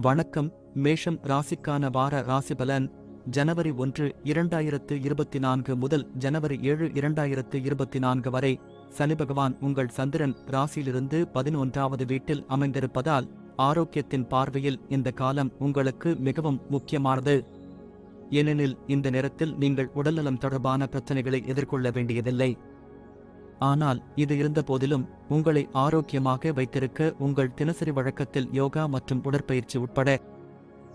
வணக்கம். மேஷம் ராசிக்கான வார ராசி பலன் ஜனவரி ஒன்று இரண்டாயிரத்து இருபத்தி நான்கு முதல் ஜனவரி ஏழு இரண்டாயிரத்து இருபத்தி நான்கு வரை சனி பகவான் உங்கள் சந்திரன் ராசியிலிருந்து பதினொன்றாவது வீட்டில் அமைந்திருப்பதால் ஆரோக்கியத்தின் பார்வையில் இந்த காலம் உங்களுக்கு மிகவும் முக்கியமானது. ஏனெனில் இந்த நேரத்தில் நீங்கள் உடல்நலம் தொடர்பான பிரச்சனைகளை எதிர்கொள்ள வேண்டியதில்லை. ஆனால் இது இருந்த போதிலும் உங்களை ஆரோக்கியமாக வைத்திருக்க உங்கள் தினசரி வழக்கத்தில் யோகா மற்றும் உடற்பயிற்சி உட்பட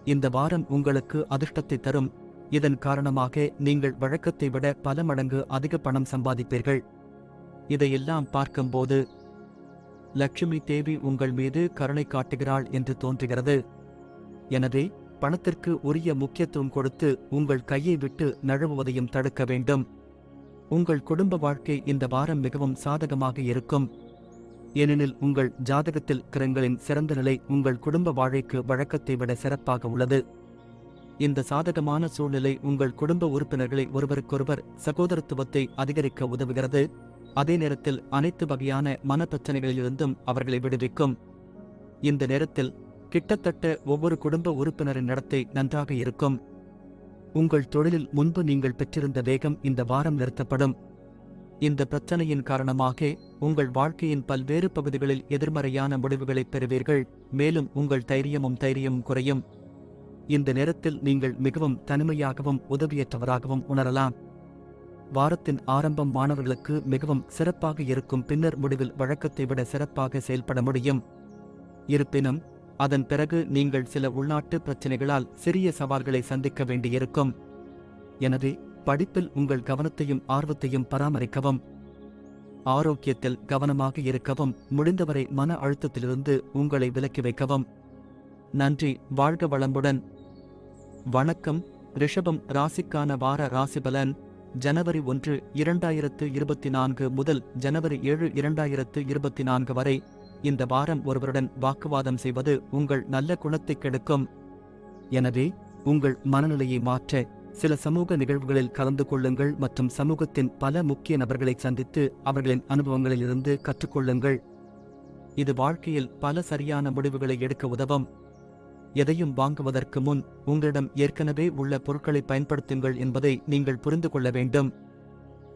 இந்த வாரம் உங்களுக்கு அதிர்ஷ்டத்தை தரும். இதன் காரணமாக நீங்கள் வழக்கத்தை விட பல மடங்கு அதிக பணம் சம்பாதிப்பீர்கள். இதையெல்லாம் பார்க்கும்போது லட்சுமி தேவி உங்கள் மீது கருணை காட்டுகிறாள் என்று தோன்றுகிறது. எனவே பணத்திற்கு உரிய முக்கியத்துவம் கொடுத்து உங்கள் கையை விட்டு நழுவுவதையும் தடுக்க வேண்டும். உங்கள் குடும்ப வாழ்க்கை இந்த வாரம் மிகவும் சாதகமாக இருக்கும். ஏனெனில் உங்கள் ஜாதகத்தில் கிரங்களின் சிறந்த நிலை உங்கள் குடும்ப வாழ்க்கைக்கு வழக்கத்தை விட சிறப்பாக உள்ளது. இந்த சாதகமான சூழ்நிலை உங்கள் குடும்ப உறுப்பினர்களை ஒருவருக்கொருவர் சகோதரத்துவத்தை அதிகரிக்க உதவுகிறது. அதே நேரத்தில் அனைத்து வகையான மனப்பிரச்சனைகளிலிருந்தும் அவர்களை விடுவிக்கும். இந்த நேரத்தில் கிட்டத்தட்ட ஒவ்வொரு குடும்ப உறுப்பினரின் நடத்தை நன்றாக இருக்கும். உங்கள் தொழிலில் முன்பு நீங்கள் பெற்றிருந்த வேகம் இந்த வாரம் நிறுத்தப்படும். இந்த பிரச்சனையின் காரணமாக உங்கள் வாழ்க்கையின் பல்வேறு பகுதிகளில் எதிர்மறையான முடிவுகளை பெறுவீர்கள் மேலும் உங்கள் தைரியமும் தைரியமும் குறையும். இந்த நேரத்தில் நீங்கள் மிகவும் தனிமையாகவும் உதவியற்றவராகவும் உணரலாம். வாரத்தின் ஆரம்பம் மாணவர்களுக்கு மிகவும் சிறப்பாக இருக்கும் பின்னர் முடிவில் வழக்கத்தை விட சிறப்பாக செயல்பட முடியும். இருப்பினும் அதன் பிறகு நீங்கள் சில உள்நாட்டு பிரச்சினைகளால் சிறிய சவால்களை சந்திக்க வேண்டியிருக்கும். எனவே படிப்பில் உங்கள் கவனத்தையும் ஆர்வத்தையும் பராமரிக்கவும். ஆரோக்கியத்தில் கவனமாக இருக்கவும் முடிந்தவரை மன அழுத்தத்திலிருந்து உங்களை விலக்கி வைக்கவும். நன்றி வாழ்க வளமுடன். வணக்கம் ரிஷபம் ராசிக்கான வார ராசிபலன் ஜனவரி ஒன்று இரண்டாயிரத்து இருபத்தி நான்கு முதல் ஜனவரி ஏழு இரண்டாயிரத்து இருபத்தி நான்கு வரை. இந்த வாரம் ஒருவருடன் வாக்குவாதம் செய்வது உங்கள் நல்ல குணத்தை கெடுக்கும். எனவே உங்கள் மனநிலையை மாற்ற சில சமூக நிகழ்வுகளில் கலந்து கொள்ளுங்கள் மற்றும் சமூகத்தின் பல முக்கிய நபர்களை சந்தித்து அவர்களின் அனுபவங்களிலிருந்து கற்றுக்கொள்ளுங்கள். இது வாழ்க்கையில் பல சரியான முடிவுகளை எடுக்க உதவும். எதையும் வாங்குவதற்கு முன் உங்களிடம் ஏற்கனவே உள்ள பொருட்களை பயன்படுத்துங்கள் என்பதை நீங்கள் புரிந்து கொள்ள வேண்டும்.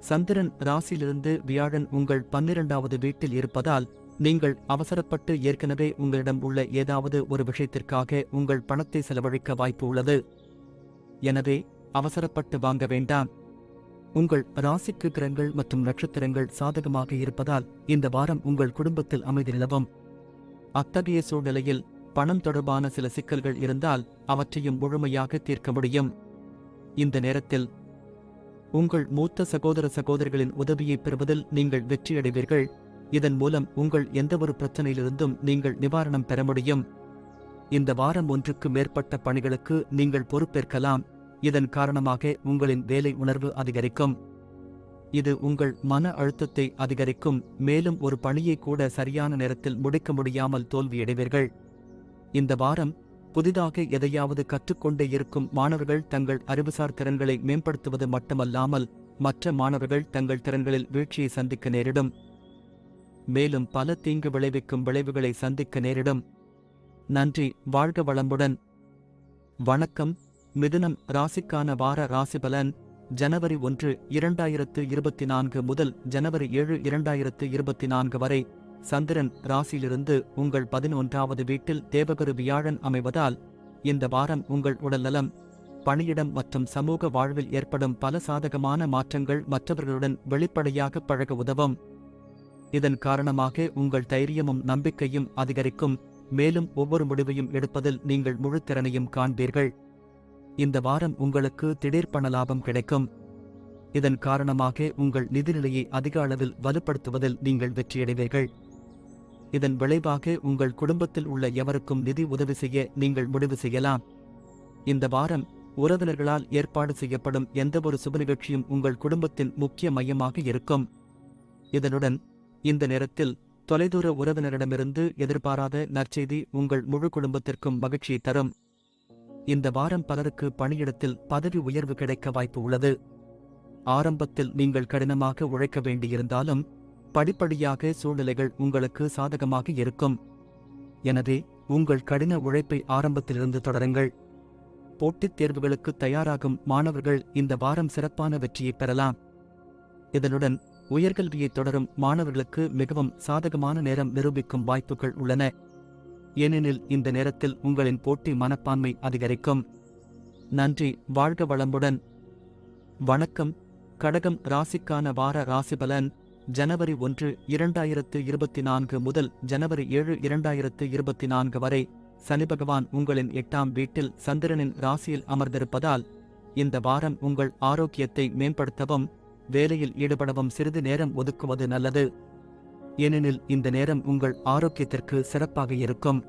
சந்திரன் ராசியிலிருந்து வியாழன் உங்கள் பன்னிரண்டாவது வீட்டில் இருப்பதால் நீங்கள் அவசரப்பட்டு ஏற்கனவே உங்களிடம் உள்ள ஏதாவது ஒரு விஷயத்திற்காக உங்கள் பணத்தை செலவழிக்க வாய்ப்பு உள்ளது. எனவே அவசரப்பட்டு வாங்க வேண்டாம். உங்கள் ராசிக்கு கிரகங்கள் மற்றும் நட்சத்திரங்கள் சாதகமாக இருப்பதால் இந்த வாரம் உங்கள் குடும்பத்தில் அமைதி நிலவும். அத்தகைய சூழ்நிலையில் பணம் தொடர்பான சில சிக்கல்கள் இருந்தால் அவற்றையும் முழுமையாக தீர்க்க முடியும். இந்த நேரத்தில் உங்கள் மூத்த சகோதர சகோதரிகளின் உதவியை பெறுவதில் நீங்கள் வெற்றியடைவீர்கள். இதன் மூலம் உங்கள் எந்தவொரு பிரச்சனையிலிருந்தும் நீங்கள் நிவாரணம் பெற முடியும். இந்த வாரம் ஒன்றுக்கு மேற்பட்ட பணிகளுக்கு நீங்கள் பொறுப்பேற்கலாம். இதன் காரணமாக உங்களின் வேலை உணர்வு அதிகரிக்கும். இது உங்கள் மன அழுத்தத்தை அதிகரிக்கும். மேலும் ஒரு பணியை கூட சரியான நேரத்தில் முடிக்க முடியாமல் தோல்வியடைவீர்கள். இந்த வாரம் புதிதாக எதையாவது கற்றுக்கொண்டே இருக்கும் மாணவர்கள் தங்கள் அறிவுசார் திறன்களை மேம்படுத்துவது மட்டுமல்லாமல் மற்ற மாணவர்கள் தங்கள் திறன்களில் வீழ்ச்சியை சந்திக்க நேரிடும். மேலும் பல தீங்கு விளைவிக்கும் விளைவுகளை சந்திக்க நேரிடும். நன்றி வாழ்க வளமுடன். வணக்கம் மிதுனம் ராசிக்கான வார ராசிபலன் ஜனவரி ஒன்று இரண்டாயிரத்து இருபத்தி நான்கு முதல் ஜனவரி ஏழு இரண்டாயிரத்து இருபத்தி நான்கு வரை. சந்திரன் ராசியிலிருந்து உங்கள் பதினொன்றாவது வீட்டில் தேவகுரு வியாழன் அமைவதால் இந்த வாரம் உங்கள் உடல்நலம் பணியிடம் மற்றும் சமூக வாழ்வில் ஏற்படும் பல சாதகமான மாற்றங்கள் மற்றவர்களுடன் வெளிப்படையாக பழக உதவும். இதன் காரணமாக உங்கள் தைரியமும் நம்பிக்கையும் அதிகரிக்கும். மேலும் ஒவ்வொரு முடிவையும் எடுப்பதில் நீங்கள் முழு திறனையும் காண்பீர்கள். இந்த வாரம் உங்களுக்கு திடீர் பண லாபம் கிடைக்கும். இதன் காரணமாக உங்கள் நிதிநிலையை அதிக அளவில் வலுப்படுத்துவதில் நீங்கள் வெற்றியடைவீர்கள். இதன் விளைவாக உங்கள் குடும்பத்தில் உள்ள எவருக்கும் நிதி உதவி செய்ய நீங்கள் முடிவு செய்யலாம். இந்த வாரம் உறவினர்களால் ஏற்பாடு செய்யப்படும் எந்தவொரு சுப நிகழ்ச்சியும் உங்கள் குடும்பத்தின் முக்கிய மையமாக இருக்கும். இதனுடன் இந்த நேரத்தில் தொலைதூர உறவினரிடமிருந்து எதிர்பாராத நற்செய்தி உங்கள் முழு குடும்பத்திற்கும் மகிழ்ச்சியை தரும். இந்த வாரம் பலருக்கு பணியிடத்தில் பதவி உயர்வு கிடைக்க வாய்ப்பு உள்ளது. ஆரம்பத்தில் நீங்கள் கடினமாக உழைக்க வேண்டியிருந்தாலும் படிப்படியாக சூழ்நிலைகள் உங்களுக்கு சாதகமாக இருக்கும். எனவே உங்கள் கடின உழைப்பை ஆரம்பத்திலிருந்து தொடருங்கள். போட்டித் தேர்வுகளுக்கு தயாராகும் மாணவர்கள் இந்த வாரம் சிறப்பான வெற்றியை பெறலாம். இதனுடன் உயர்கல்வியை தொடரும் மாணவர்களுக்கு மிகவும் சாதகமான நேரம் நிரூபிக்கும் வாய்ப்புகள் உள்ளன. ஏனெனில் இந்த நேரத்தில் உங்களின் போட்டி மனப்பான்மை அதிகரிக்கும். நன்றி வாழ்க வளமுடன். வணக்கம். கடகம் ராசிக்கான வார ராசிபலன் ஜனவரி ஒன்று இரண்டாயிரத்து இருபத்தி நான்கு முதல் ஜனவரி ஏழு இரண்டாயிரத்து இருபத்தி நான்கு வரை சனி பகவான் உங்களின் எட்டாம் வீட்டில் சந்திரனின் ராசியில் அமர்ந்திருப்பதால் இந்த வாரம் உங்கள் ஆரோக்கியத்தை மேம்படுத்தவும் வேலையில் ஈடுபடவும் சிறிது நேரம் ஒதுக்குவது நல்லது. ஏனெனில் இந்த நேரம் உங்கள் ஆரோக்கியத்திற்கு சிறப்பாக இருக்கும்.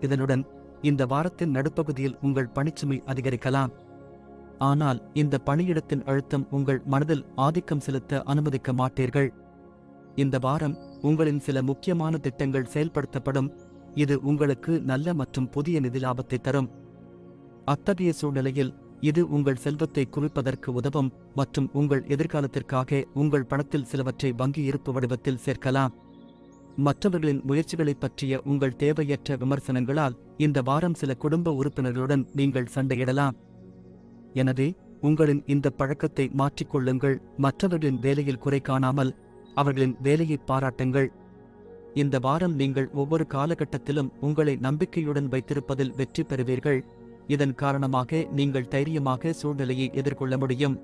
இதனுடன் இந்த வாரத்தின் நடுப்பகுதியில் உங்கள் பணிச்சுமை அதிகரிக்கலாம். ஆனால் இந்த பணியிடத்தின் அழுத்தம் உங்கள் மனதில் ஆதிக்கம் செலுத்த அனுமதிக்க மாட்டீர்கள். இந்த வாரம் உங்களின் சில முக்கியமான திட்டங்கள் செயல்படுத்தப்படும். இது உங்களுக்கு நல்ல மற்றும் புதிய நிதி லாபத்தை தரும். அத்தகைய சூழ்நிலையில் இது உங்கள் செல்வத்தை குவிப்பதற்கு உதவும் மற்றும் உங்கள் எதிர்காலத்திற்காக உங்கள் பணத்தில் சிலவற்றை வங்கி இருப்பு வடிவத்தில் சேர்க்கலாம். மற்றவர்களின் முயற்சிகளைப் பற்றிய உங்கள் தேவையற்ற விமர்சனங்களால் இந்த வாரம் சில குடும்ப உறுப்பினர்களுடன் நீங்கள் சண்டையிடலாம். எனவே உங்களின் இந்த பழக்கத்தை மாற்றிக்கொள்ளுங்கள் மற்றவர்களின் வேலையில் குறை காணாமல் அவர்களின் வேலையை பாராட்டுங்கள். இந்த வாரம் நீங்கள் ஒவ்வொரு காலகட்டத்திலும் உங்களை நம்பிக்கையுடன் வைத்திருப்பதில் வெற்றி பெறுவீர்கள். இதன் காரணமாக நீங்கள் தைரியமாக சூழ்நிலையை எதிர்கொள்ள முடியும்.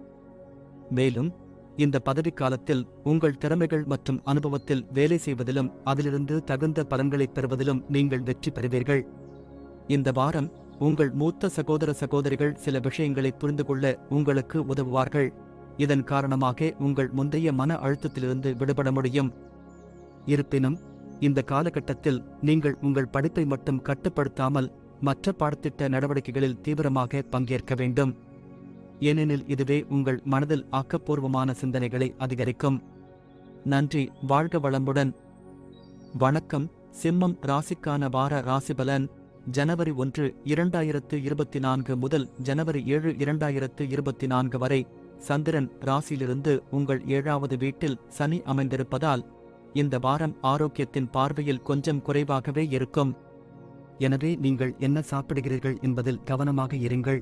மேலும் இந்த பதவிக்காலத்தில் உங்கள் திறமைகள் மற்றும் அனுபவத்தில் வேலை செய்வதிலும் அதிலிருந்து தகுந்த பலன்களை பெறுவதிலும் நீங்கள் வெற்றி பெறுவீர்கள். இந்த வாரம் உங்கள் மூத்த சகோதர சகோதரிகள் சில விஷயங்களை புரிந்து கொள்ள உங்களுக்கு உதவுவார்கள். இதன் காரணமாக உங்கள் முந்தைய மன அழுத்தத்திலிருந்து விடுபட முடியும். இருப்பினும் இந்த காலகட்டத்தில் நீங்கள் உங்கள் படிப்பை மட்டும் கட்டுப்படுத்தாமல் மற்ற பாடத்திட்ட நடவடிக்கைகளில் தீவிரமாக பங்கேற்க வேண்டும். ஏனெனில் இதுவே உங்கள் மனதில் ஆக்கப்பூர்வமான சிந்தனைகளை அதிகரிக்கும். நன்றி வாழ்க வளமுடன். வணக்கம் சிம்மம் ராசிக்கான வார ராசிபலன் ஜனவரி ஒன்று இரண்டாயிரத்து இருபத்தி நான்கு முதல் ஜனவரி ஏழு இரண்டாயிரத்து இருபத்தி நான்கு வரை. சந்திரன் ராசியிலிருந்து உங்கள் ஏழாவது வீட்டில் சனி அமைந்திருப்பதால் இந்த வாரம் ஆரோக்கியத்தின் பார்வையில் கொஞ்சம் குறைவாகவே இருக்கும். எனவே நீங்கள் என்ன சாப்பிடுகிறீர்கள் என்பதில் கவனமாக இருங்கள்.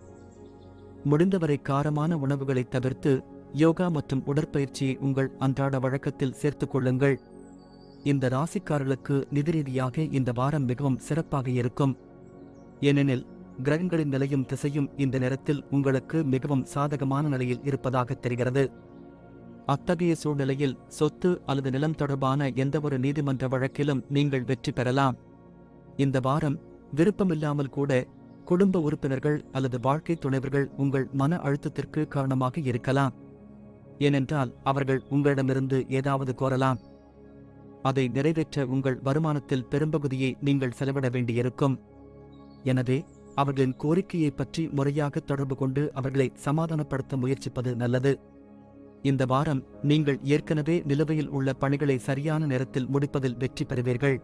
முடிந்தவரை காரமான உணவுகளை தவிர்த்து யோகா மற்றும் உடற்பயிற்சியை உங்கள் அன்றாட வழக்கத்தில் சேர்த்துக் கொள்ளுங்கள். இந்த ராசிக்காரர்களுக்கு நிதி ரீதியாக இந்த வாரம் மிகவும் சிறப்பாக இருக்கும். ஏனெனில் கிரகங்களின் நிலையும் திசையும் இந்த நேரத்தில் உங்களுக்கு மிகவும் சாதகமான நிலையில் இருப்பதாக தெரிகிறது. அத்தகைய சூழ்நிலையில் சொத்து அல்லது நிலம் தொடர்பான எந்தவொரு நீதிமன்ற வழக்கிலும் நீங்கள் வெற்றி பெறலாம். இந்த வாரம் விருப்பமில்லாமல் கூட குடும்ப உறுப்பினர்கள் அல்லது வாழ்க்கை துணைவர்கள் உங்கள் மன அழுத்தத்திற்கு காரணமாக இருக்கலாம். ஏனென்றால் அவர்கள் உங்களிடமிருந்து ஏதாவது கோரலாம். அதை நிறைவேற்ற உங்கள் வருமானத்தில் பெரும்பகுதியை நீங்கள் செலவிட வேண்டியிருக்கும். எனவே அவர்களின் கோரிக்கையை பற்றி முறையாக தொடர்பு கொண்டு அவர்களை சமாதானப்படுத்த முயற்சிப்பது நல்லது. இந்த வாரம் நீங்கள் ஏற்கனவே நிலுவையில் உள்ள பணிகளை சரியான நேரத்தில் முடிப்பதில் வெற்றி பெறுவீர்கள்.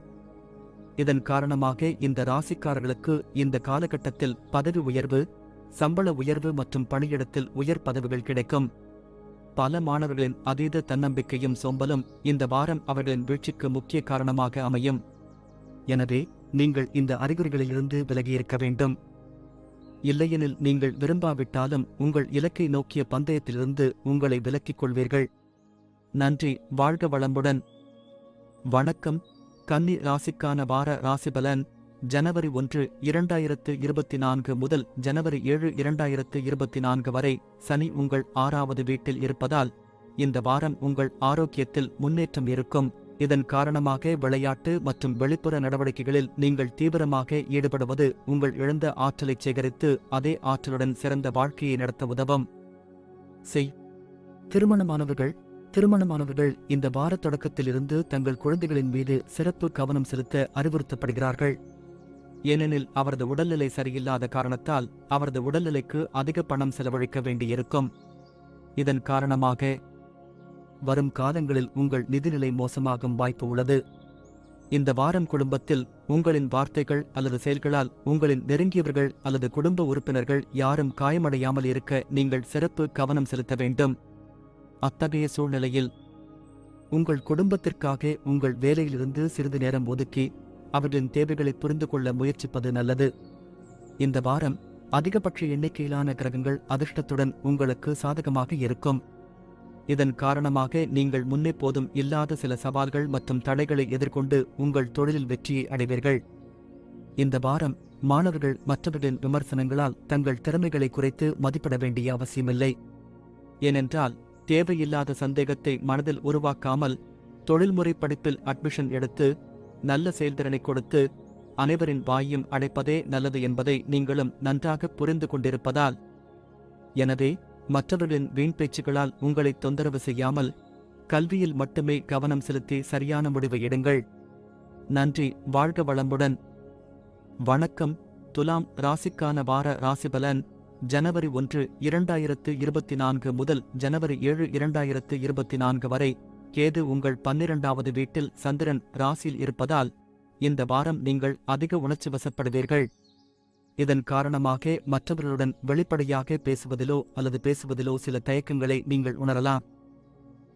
இதன் காரணமாக இந்த ராசிக்காரர்களுக்கு இந்த காலகட்டத்தில் பதவி உயர்வு சம்பள உயர்வு மற்றும் பணியிடத்தில் உயர் பதவிகள் கிடைக்கும். பல மாணவர்களின் அதீத தன்னம்பிக்கையும் சோம்பலும் இந்த வாரம் அவர்களின் வீழ்ச்சிக்கு முக்கிய காரணமாக அமையும். எனவே நீங்கள் இந்த அறிகுறிகளிலிருந்து விலகியிருக்க வேண்டும். இல்லையெனில் நீங்கள் விரும்பாவிட்டாலும் உங்கள் இலக்கை நோக்கிய பந்தயத்திலிருந்து உங்களை விலக்கிக் கொள்வீர்கள். நன்றி வாழ்க வளமுடன். வணக்கம். கன்னி ராசிக்கான வார ராசிபலன் ஜனவரி ஒன்று இரண்டாயிரத்து இருபத்தி நான்கு முதல் ஜனவரி ஏழு இரண்டாயிரத்து இருபத்தி நான்கு வரை சனி உங்கள் ஆறாவது வீட்டில் இருப்பதால் இந்த வாரம் உங்கள் ஆரோக்கியத்தில் முன்னேற்றம் இருக்கும். இதன் காரணமாக விளையாட்டு மற்றும் வெளிப்புற நடவடிக்கைகளில் நீங்கள் தீவிரமாக ஈடுபடுவது உங்கள் இழந்த ஆற்றலை சேகரித்து அதே ஆற்றலுடன் சிறந்த வாழ்க்கையை நடத்த உதவும். செய். திருமணமானவர்கள் திருமணமானவர்கள் இந்த வார தொடக்கத்திலிருந்து தங்கள் குழந்தைகளின் மீது சிறப்பு கவனம் செலுத்த அறிவுறுத்தப்படுகிறார்கள். ஏனெனில் அவரது உடல்நிலை சரியில்லாத காரணத்தால் அவரது உடல்நிலைக்கு அதிக பணம் செலவழிக்க வேண்டியிருக்கும். இதன் காரணமாக வரும் காலங்களில் உங்கள் நிதிநிலை மோசமாகும் வாய்ப்பு உள்ளது. இந்த வாரம் குடும்பத்தில் உங்களின் வார்த்தைகள் அல்லது செயல்களால் உங்களின் நெருங்கியவர்கள் அல்லது குடும்ப உறுப்பினர்கள் யாரும் காயமடையாமல் இருக்க நீங்கள் சிறப்பு கவனம் செலுத்த வேண்டும். அத்தகைய சூழ்நிலையில் உங்கள் குடும்பத்திற்காக உங்கள் வேலையிலிருந்து சிறிது நேரம் ஒதுக்கி அவர்களின் தேவைகளை புரிந்து கொள்ள முயற்சிப்பது நல்லது. இந்த வாரம் அதிகபட்ச எண்ணிக்கையிலான கிரகங்கள் அதிர்ஷ்டத்துடன் உங்களுக்கு சாதகமாக இருக்கும். இதன் காரணமாக நீங்கள் முன்னே போதும் இல்லாத சில சவால்கள் மற்றும் தடைகளை எதிர்கொண்டு உங்கள் தொழிலில் வெற்றியை அடைவீர்கள். இந்த வாரம் மாணவர்கள் மற்றவர்களின் விமர்சனங்களால் தங்கள் திறமைகளை குறைத்து மதிப்பிட வேண்டிய அவசியமில்லை. ஏனென்றால் தேவையில்லாத சந்தேகத்தை மனதில் உருவாக்காமல் தொழில்முறை படிப்பில் அட்மிஷன் எடுத்து நல்ல செயல்திறனை கொடுத்து அனைவரின் வாயும் அடைப்பதே நல்லது என்பதை நீங்களும் நன்றாக புரிந்து கொண்டிருப்பதால் எனவே மற்றவர்களின் வீண் பேச்சுகளால் உங்களை தொந்தரவு செய்யாமல் கல்வியில் மட்டுமே கவனம் செலுத்தி சரியான முடிவை எடுங்கள். நன்றி வாழ்க வளமுடன். வணக்கம். துலாம் ராசிக்கான வார ராசிபலன் ஜனவரி ஒன்று இரண்டாயிரத்து இருபத்தி நான்கு முதல் ஜனவரி ஏழு இரண்டாயிரத்து இருபத்தி நான்கு வரை கேது உங்கள் பன்னிரண்டாவது வீட்டில் சந்திரன் ராசியில் இருப்பதால் இந்த வாரம் நீங்கள் அதிக உணர்ச்சி வசப்படுவீர்கள். இதன் காரணமாக மற்றவர்களுடன் வெளிப்படையாக பேசுவதிலோ அல்லது பேசுவதிலோ சில தயக்கங்களை நீங்கள் உணரலாம்.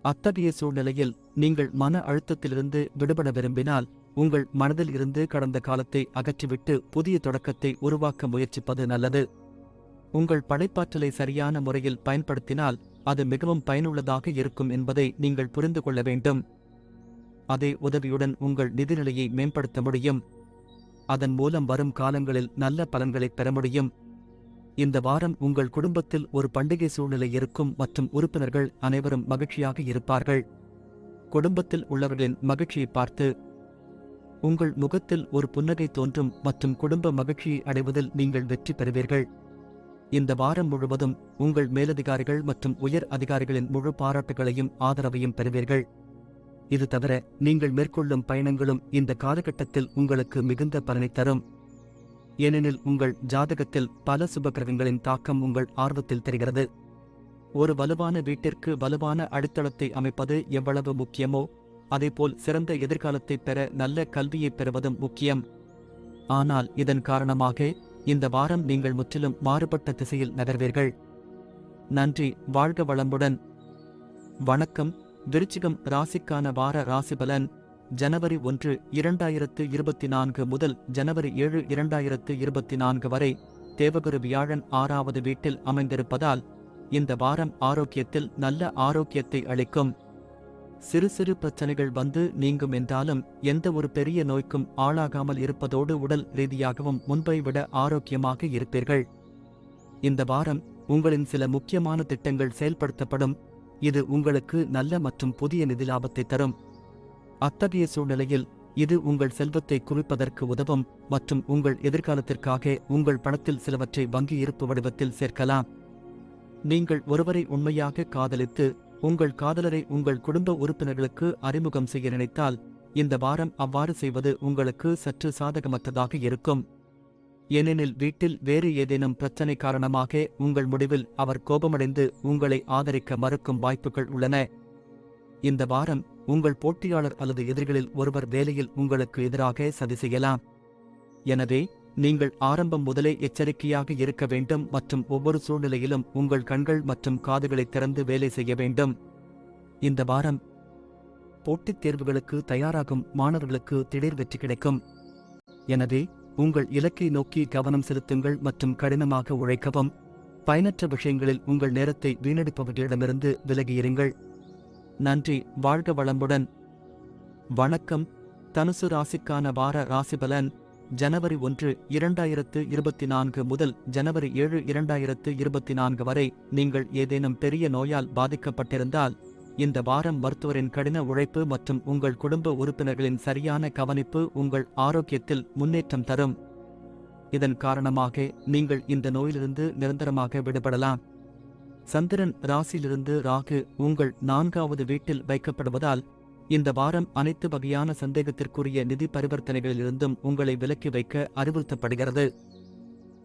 அத்தகைய சூழ்நிலையில் நீங்கள் மன அழுத்தத்திலிருந்து விடுபட விரும்பினால் உங்கள் மனதில் இருந்து கடந்த காலத்தை அகற்றிவிட்டு புதிய தொடக்கத்தை உருவாக்க முயற்சிப்பது நல்லது. உங்கள் படைப்பாற்றலை சரியான முறையில் பயன்படுத்தினால் அது மிகவும் பயனுள்ளதாக இருக்கும் என்பதை நீங்கள் புரிந்து கொள்ள வேண்டும். அதே உதவியுடன் உங்கள் நிதிநிலையை மேம்படுத்த முடியும். அதன் மூலம் வரும் காலங்களில் நல்ல பலன்களைப் பெற முடியும். இந்த வாரம் உங்கள் குடும்பத்தில் ஒரு பண்டிகை சூழ்நிலை இருக்கும் மற்றும் உறுப்பினர்கள் அனைவரும் மகிழ்ச்சியாக இருப்பார்கள். குடும்பத்தில் உள்ளவர்களின் மகிழ்ச்சியை பார்த்து உங்கள் முகத்தில் ஒரு புன்னகை தோன்றும் மற்றும் குடும்ப மகிழ்ச்சியை அடைவதில் நீங்கள் வெற்றி பெறுவீர்கள். இந்த வாரம் முழுவதும் உங்கள் மேலதிகாரிகள் மற்றும் உயர் அதிகாரிகளின் முழு பாராட்டுகளையும் ஆதரவையும் பெறுவீர்கள். இது தவிர நீங்கள் மேற்கொள்ளும் பயணங்களும் இந்த காலகட்டத்தில் உங்களுக்கு மிகுந்த பலனை தரும். ஏனெனில் உங்கள் ஜாதகத்தில் பல சுபகிரகங்களின் தாக்கம் உங்கள் ஆர்வத்தில் தெரிகிறது. ஒரு வலுவான வீட்டிற்கு வலுவான அடித்தளத்தை அமைப்பது எவ்வளவு முக்கியமோ அதேபோல் சிறந்த எதிர்காலத்தை பெற நல்ல கல்வியை பெறுவதும் முக்கியம். ஆனால் இதன் காரணமாக இந்த வாரம் நீங்கள் முற்றிலும் மாறுபட்ட திசையில் நகர்வீர்கள். நன்றி வாழ்க வளமுடன். வணக்கம் விருச்சிகம் ராசிக்கான வார ராசிபலன் ஜனவரி ஒன்று இரண்டாயிரத்து இருபத்தி நான்கு முதல் ஜனவரி ஏழு இரண்டாயிரத்து இருபத்தி நான்கு வரை தேவகுரு வியாழன் ஆறாவது வீட்டில் அமைந்திருப்பதால் இந்த வாரம் ஆரோக்கியத்தில் நல்ல ஆரோக்கியத்தை அளிக்கும். சிறு சிறு பிரச்சனைகள் வந்து நீங்கும் என்றாலும் எந்த ஒரு பெரிய நோய்க்கும் ஆளாகாமல் இருப்பதோடு உடல் ரீதியாகவும் முன்பை விட ஆரோக்கியமாக இருப்பீர்கள். இந்த வாரம் உங்களின் சில முக்கியமான திட்டங்கள் செயல்படுத்தப்படும். இது உங்களுக்கு நல்ல மற்றும் புதிய நிதி லாபத்தை தரும். அத்தகைய சூழ்நிலையில் இது உங்கள் செல்வத்தை குவிப்பதற்கு உதவும் மற்றும் உங்கள் எதிர்காலத்திற்காக உங்கள் பணத்தில் சிலவற்றை வங்கி இருப்பு வடிவத்தில் சேர்க்கலாம். நீங்கள் ஒருவரை உண்மையாக காதலித்து உங்கள் காதலரை உங்கள் குடும்ப உறுப்பினர்களுக்கு அறிமுகம் செய்ய நினைத்தால் இந்த வாரம் அவ்வாறு செய்வது உங்களுக்கு சற்று சாதகமற்றதாக இருக்கும். ஏனெனில் வீட்டில் வேறு ஏதேனும் பிரச்சனை காரணமாக உங்கள் முடிவில் அவர் கோபமடைந்து உங்களை ஆதரிக்க மறுக்கும் வாய்ப்புகள் உள்ளன. இந்த வாரம் உங்கள் போட்டியாளர் அல்லது எதிரிகளில் ஒருவர் வேலையில் உங்களுக்கு எதிராக சதி செய்யலாம். எனவே நீங்கள் ஆரம்பம் முதலே எச்சரிக்கையாக இருக்க வேண்டும் மற்றும் ஒவ்வொரு சூழ்நிலையிலும் உங்கள் கண்கள் மற்றும் காதுகளை திறந்து வேலை செய்ய வேண்டும். இந்த வாரம் போட்டித் தேர்வுகளுக்கு தயாராகும் மாணவர்களுக்கு திடீர் வெற்றி கிடைக்கும். எனவே உங்கள் இலக்கை நோக்கி கவனம் செலுத்துங்கள் மற்றும் கடினமாக உழைக்கவும். பயனற்ற விஷயங்களில் உங்கள் நேரத்தை வீணடிப்பவர்களிடமிருந்து விலகியிருங்கள். நன்றி வாழ்க வளமுடன். வணக்கம். தனுசு ராசிக்கான வார ராசிபலன் ஜனவரி ஒன்று இரண்டாயிரத்து இருபத்தி நான்கு முதல் ஜனவரி ஏழு இரண்டாயிரத்து இருபத்தி நான்கு வரை நீங்கள் ஏதேனும் பெரிய நோயால் பாதிக்கப்பட்டிருந்தால் இந்த வாரம் மருத்துவரின் கடின உழைப்பு மற்றும் உங்கள் குடும்ப உறுப்பினர்களின் சரியான கவனிப்பு உங்கள் ஆரோக்கியத்தில் முன்னேற்றம் தரும். இதன் காரணமாக நீங்கள் இந்த நோயிலிருந்து நிரந்தரமாக விடுபடலாம். சந்திரன் ராசியிலிருந்து ராகு உங்கள் நான்காவது வீட்டில் வைக்கப்படுவதால் இந்த வாரம் அனைத்து வகையான சந்தேகத்திற்குரிய நிதி பரிவர்த்தனைகளிலிருந்தும் உங்களை விலக்கி வைக்க அறிவுறுத்தப்படுகிறது.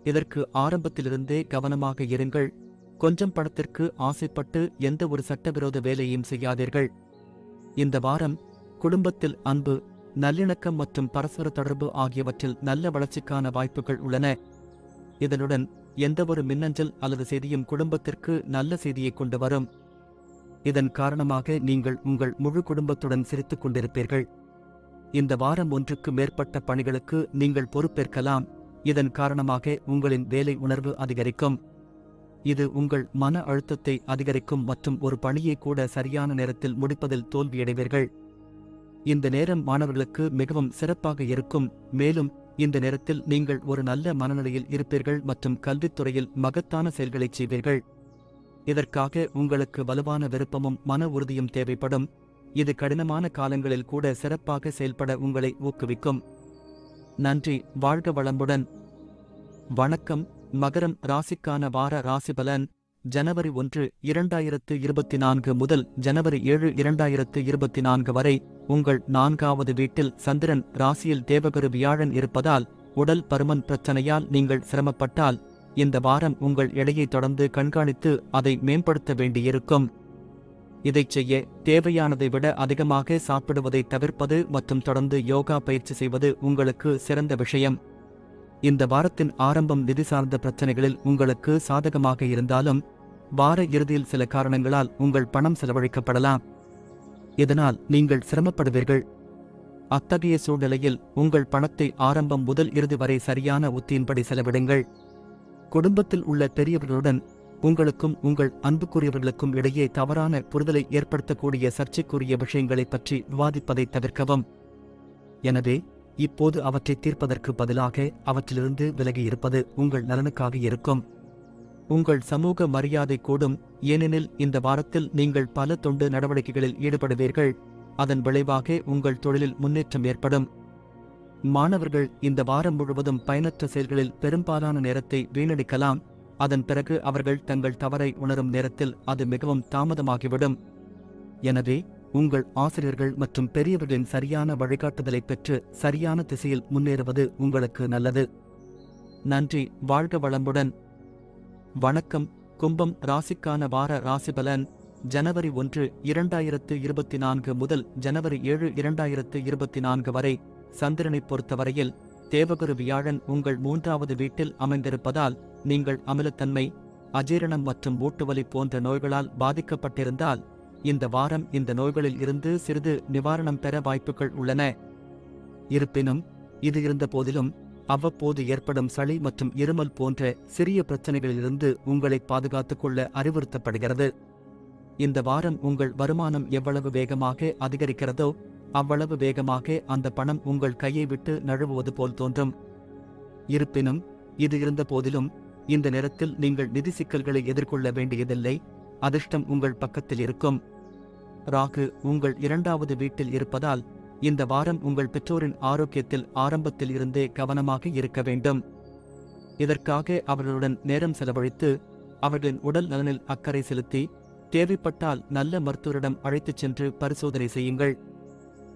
இதற்கு ஆரம்பத்திலிருந்தே கவனமாக இருங்கள். கொஞ்சம் பணத்திற்கு ஆசைப்பட்டு எந்த ஒரு சட்டவிரோத வேலையையும் செய்யாதீர்கள். இந்த வாரம் குடும்பத்தில் அன்பு நல்லிணக்கம் மற்றும் பரஸ்பர தொடர்பு ஆகியவற்றில் நல்ல வளர்ச்சிக்கான வாய்ப்புகள் உள்ளன. இதனுடன் எந்தவொரு மின்னஞ்சல் அல்லது செய்தியும் குடும்பத்திற்கு நல்ல செய்தியை கொண்டு வரும். இதன் காரணமாக நீங்கள் உங்கள் முழு குடும்பத்துடன் சிரித்துக் கொண்டிருப்பீர்கள் இந்த வாரம் ஒன்றுக்கு மேற்பட்ட பணிகளுக்கு நீங்கள் பொறுப்பேற்கலாம். இதன் காரணமாக உங்களின் வேலை உணர்வு அதிகரிக்கும். இது உங்கள் மன அழுத்தத்தை அதிகரிக்கும் மற்றும் ஒரு பணியை கூட சரியான நேரத்தில் முடிப்பதில் தோல்வியடைவீர்கள். இந்த நேரம் மாணவர்களுக்கு மிகவும் சிறப்பாக இருக்கும். மேலும் இந்த நேரத்தில் நீங்கள் ஒரு நல்ல மனநிலையில் இருப்பீர்கள் மற்றும் கல்வித்துறையில் மகத்தான செயல்களைச் செய்வீர்கள். இதற்காக உங்களுக்கு வலுவான விருப்பமும் மன உறுதியும் தேவைப்படும். இது கடினமான காலங்களில் கூட சிறப்பாக செயல்பட உங்களை ஊக்குவிக்கும். நன்றி வாழ்க வளமுடன். வணக்கம் மகரம் ராசிக்கான வார ராசி பலன் ஜனவரி ஒன்று இரண்டாயிரத்து இருபத்தி நான்கு முதல் ஜனவரி ஏழு இரண்டாயிரத்து இருபத்தி நான்கு வரை உங்கள் நான்காவது வீட்டில் சந்திரன் ராசியில் தேவகுரு வியாழன் இருப்பதால் உடல் பருமன் பிரச்சனையால் நீங்கள் சிரமப்பட்டால் இந்த வாரம் உங்கள் எடையை தொடர்ந்து கண்காணித்து அதை மேம்படுத்த வேண்டியிருக்கும். இதைச் செய்ய தேவையானதை விட அதிகமாக சாப்பிடுவதை தவிர்ப்பது மற்றும் தொடர்ந்து யோகா பயிற்சி செய்வது உங்களுக்கு சிறந்த விஷயம். இந்த வாரத்தின் ஆரம்பம் நிதி சார்ந்த பிரச்சனைகளில் உங்களுக்கு சாதகமாக இருந்தாலும் வார இறுதியில் சில காரணங்களால் உங்கள் பணம் செலவழிக்கப்படலாம். இதனால் நீங்கள் சிரமப்படுவீர்கள். அத்தகைய சூழ்நிலையில் உங்கள் பணத்தை ஆரம்பம் முதல் இறுதி வரை சரியான உத்தியின்படி செலவிடுங்கள். குடும்பத்தில் உள்ள பெரியவர்களுடன் உங்களுக்கும் உங்கள் அன்புக்குரியவர்களுக்கும் இடையே தவறான புரிதலை ஏற்படுத்தக்கூடிய சர்ச்சைக்குரிய விஷயங்களைப் பற்றி விவாதிப்பதை தவிர்க்கவும். எனவே இப்போது அவற்றை தீர்ப்பதற்கு பதிலாக அவற்றிலிருந்து விலகி இருப்பது உங்கள் நலனுக்காக இருக்கும். உங்கள் சமூக மரியாதை கூடும் ஏனெனில் இந்த வாரத்தில் நீங்கள் பல தொண்டு நடவடிக்கைகளில் ஈடுபடுவீர்கள். அதன் விளைவாக உங்கள் தொழிலில் முன்னேற்றம் ஏற்படும். மாணவர்கள் இந்த வாரம் முழுவதும் பயனற்ற செயல்களில் பெரும்பாலான நேரத்தை வீணடிக்கலாம். அதன் பிறகு அவர்கள் தங்கள் தவறை உணரும் நேரத்தில் அது மிகவும் தாமதமாகிவிடும். எனவே உங்கள் ஆசிரியர்கள் மற்றும் பெரியவர்களின் சரியான வழிகாட்டுதலை பெற்று சரியான திசையில் முன்னேறுவது உங்களுக்கு நல்லது. நன்றி வாழ்க வளமுடன். வணக்கம் கும்பம் ராசிக்கான வார ராசிபலன் ஜனவரி ஒன்று இரண்டாயிரத்து இருபத்தி நான்கு முதல் ஜனவரி ஏழு இரண்டாயிரத்து இருபத்தி நான்கு வரை. சந்திரனைப் பொறுத்தவரையில் தேவகுரு வியாழன் உங்கள் மூன்றாவது வீட்டில் அமைந்திருப்பதால் நீங்கள் அமிலத்தன்மை அஜீரணம் மற்றும் மூட்டுவலி போன்ற நோய்களால் பாதிக்கப்பட்டிருந்தால் இந்த வாரம் இந்த நோய்களில் இருந்து சிறிது நிவாரணம் பெற வாய்ப்புகள் உள்ளன. இருப்பினும் இது இருந்த போதிலும் அவ்வப்போது ஏற்படும் சளி மற்றும் இருமல் போன்ற சிறிய பிரச்சனைகளிலிருந்து உங்களை பாதுகாத்துக் கொள்ள அறிவுறுத்தப்படுகிறது. இந்த வாரம் உங்கள் வருமானம் எவ்வளவு வேகமாக அதிகரிக்கிறதோ அவ்வளவு வேகமாக அந்த பணம் உங்கள் கையை விட்டு நழுவுவது போல் தோன்றும். இருப்பினும் இது இருந்த போதிலும் இந்த நேரத்தில் நீங்கள் நிதி சிக்கல்களை எதிர்கொள்ள வேண்டியதில்லை. அதிர்ஷ்டம் உங்கள் பக்கத்தில் இருக்கும். ராகு உங்கள் இரண்டாவது வீட்டில் இருப்பதால் இந்த வாரம் உங்கள் பெற்றோரின் ஆரோக்கியத்தில் ஆரம்பத்தில் இருந்தே கவனமாக இருக்க வேண்டும். இதற்காக அவர்களுடன் நேரம் செலவழித்து அவர்களின் உடல் நலனில் அக்கறை செலுத்தி தேவைப்பட்டால் நல்ல மருத்துவரிடம் அழைத்துச் சென்று பரிசோதனை செய்யுங்கள்.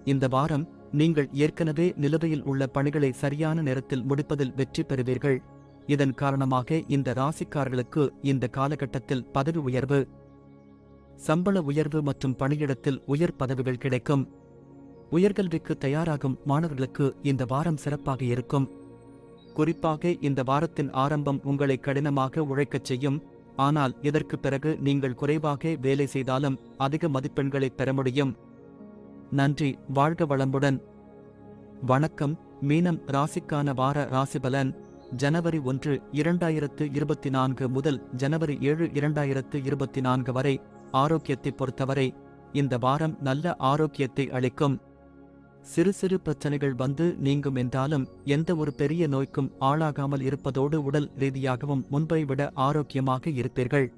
இந்த வாரம் நீங்கள் ஏற்கனவே நிலுவையில் உள்ள பணிகளை சரியான நேரத்தில் முடிப்பதில் வெற்றி பெறுவீர்கள். இதன் காரணமாக இந்த ராசிக்காரர்களுக்கு இந்த காலகட்டத்தில் பதவி உயர்வு சம்பள உயர்வு மற்றும் பணியிடத்தில் உயர் பதவிகள் கிடைக்கும். உயர்கல்விக்கு தயாராகும் மாணவர்களுக்கு இந்த வாரம் சிறப்பாக இருக்கும். குறிப்பாக இந்த வாரத்தின் ஆரம்பம் உங்களை கடினமாக உழைக்கச் செய்யும். ஆனால் இதற்கு பிறகு நீங்கள் குறைவாக வேலை செய்தாலும் அதிக மதிப்பெண்களை பெற முடியும். நன்றி வாழ்க வளமுடன். வணக்கம் மீனம் ராசிக்கான வார ராசிபலன் ஜனவரி ஒன்று இரண்டாயிரத்து இருபத்தி நான்கு முதல் ஜனவரி ஏழு இரண்டாயிரத்து இருபத்தி நான்கு வரை ஆரோக்கியத்தை பொறுத்தவரை இந்த வாரம் நல்ல ஆரோக்கியத்தை அளிக்கும். சிறு சிறு பிரச்சனைகள் வந்து நீங்கும் என்றாலும் எந்த ஒரு பெரிய நோய்க்கும் ஆளாகாமல் இருப்பதோடு உடல் ரீதியாகவும் முன்பை விட ஆரோக்கியமாக இருப்பீர்கள்.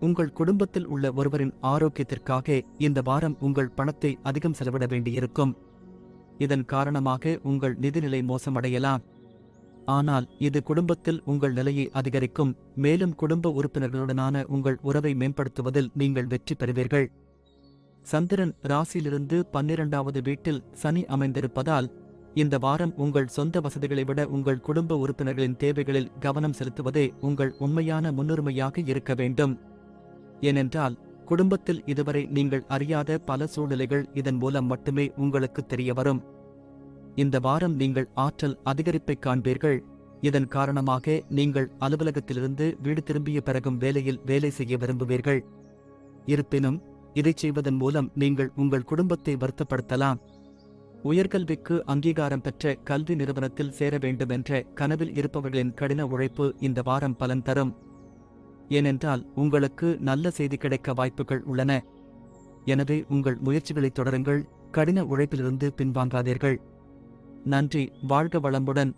உங்கள் குடும்பத்தில் உள்ள ஒருவரின் ஆரோக்கியத்திற்காக இந்த வாரம் உங்கள் பணத்தை அதிகம் செலவிட வேண்டியிருக்கும். இதன் காரணமாக உங்கள் நிதிநிலை மோசமடையலாம். ஆனால் இது குடும்பத்தில் உங்கள் நிலையை அதிகரிக்கும். மேலும் குடும்ப உறுப்பினர்களுடனான உங்கள் உறவை மேம்படுத்துவதில் நீங்கள் வெற்றி பெறுவீர்கள். சந்திரன் ராசியிலிருந்து பன்னிரண்டாவது வீட்டில் சனி அமைந்திருப்பதால் இந்த வாரம் உங்கள் சொந்த வசதிகளை விட உங்கள் குடும்ப உறுப்பினர்களின் தேவைகளில் கவனம் செலுத்துவதே உங்கள் உண்மையான முன்னுரிமையாக இருக்க வேண்டும். ஏனென்றால் குடும்பத்தில் இதுவரை நீங்கள் அறியாத பல சூழ்நிலைகள் இதன் மூலம் மட்டுமே உங்களுக்கு தெரிய வரும். இந்த வாரம் நீங்கள் ஆற்றல் அதிகரிப்பைக் காண்பீர்கள். இதன் காரணமாக நீங்கள் அலுவலகத்திலிருந்து வீடு திரும்பிய பிறகும் வேலையில் வேலை செய்ய விரும்புவீர்கள். இருப்பினும் இதைச் செய்வதன் மூலம் நீங்கள் உங்கள் குடும்பத்தை வருத்தப்படுத்தலாம். உயர்கல்விக்கு அங்கீகாரம் பெற்ற கல்வி நிறுவனத்தில் சேர வேண்டுமென்ற கனவில் இருப்பவர்களின் கடின உழைப்பு இந்த வாரம் பலன் தரும். ஏனென்றால் உங்களுக்கு நல்ல செய்தி கிடைக்க வாய்ப்புகள் உள்ளன. எனவே உங்கள் முயற்சிகளை தொடருங்கள் கடின உழைப்பிலிருந்து பின்வாங்காதீர்கள். நன்றி வாழ்க வளமுடன்.